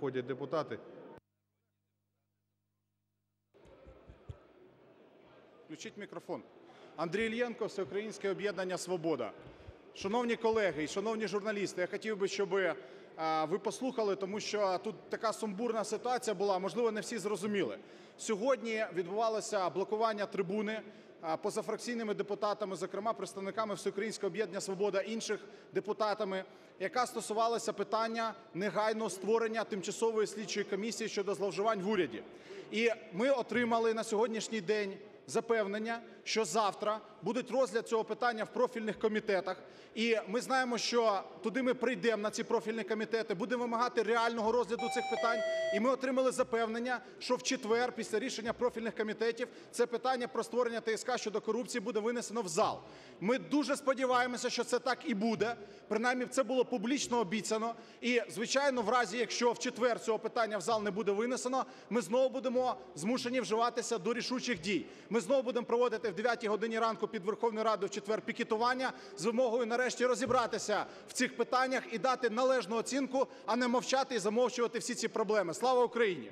заходять депутати. Включіть мікрофон. Андрій Іллєнко, Всеукраїнське об'єднання Свобода. Шановні колеги і шановні журналісти, я хотів би, щоб е, ви послухали, тому що тут така сумбурна ситуація була, можливо, не всі зрозуміли. Сьогодні відбувалося блокування трибуни позафракційними депутатами, зокрема представниками Всеукраїнського об'єднання Свобода, інших депутатами, яка стосувалася питання негайного створення тимчасової слідчої комісії щодо зловживань в уряді. І ми отримали на сьогоднішній день запевнення, що завтра буде розгляд цього питання в профільних комітетах. І ми знаємо, що туди ми прийдемо на ці профільні комітети, будемо вимагати реального розгляду цих питань. І ми отримали запевнення, що в четвер, після рішення профільних комітетів, це питання про створення ТСК щодо корупції буде винесено в зал. Ми дуже сподіваємося, що це так і буде. Принаймні, це було публічно обіцяно. І, звичайно, в разі, якщо в четвер цього питання в зал не буде винесено, ми знову будемо змушені вживатися до рішучих дій. Ми знову будемо проводити в 9 годині ранку під Верховною Радою в четвер пікетування з вимогою нарешті розібратися в цих питаннях і дати належну оцінку, а не мовчати і замовчувати всі ці проблеми. Слава Україні!